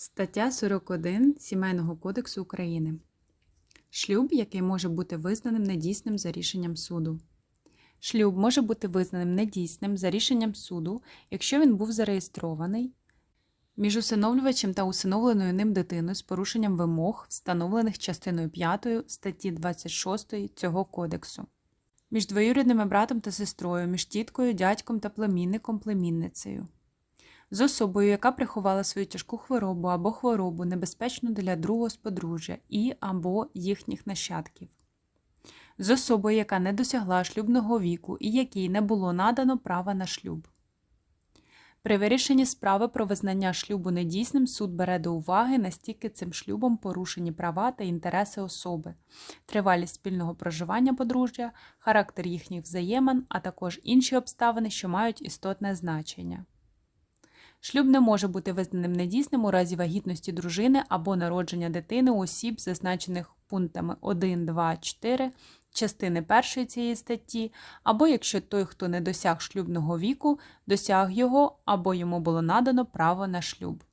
Стаття 41 Сімейного кодексу України. Шлюб, який може бути визнаним недійсним за рішенням суду. Шлюб може бути визнаним недійсним за рішенням суду, якщо він був зареєстрований між усиновлювачем та усиновленою ним дитиною з порушенням вимог, встановлених частиною 5 статті 26 цього кодексу, між двоюрідними братом та сестрою, між тіткою, дядьком та племінником племінницею з особою, яка приховала свою тяжку хворобу або хворобу небезпечну для другого з подружжя і або їхніх нащадків, з особою, яка не досягла шлюбного віку і якій не було надано права на шлюб. При вирішенні справи про визнання шлюбу недійсним суд бере до уваги настільки цим шлюбом порушені права та інтереси особи, тривалість спільного проживання подружжя, характер їхніх взаємин, а також інші обставини, що мають істотне значення. Шлюб не може бути визнаним недійсним у разі вагітності дружини або народження дитини у осіб, зазначених пунктами 1, 2, 4 частини першої цієї статті, або якщо той, хто не досяг шлюбного віку, досяг його або йому було надано право на шлюб.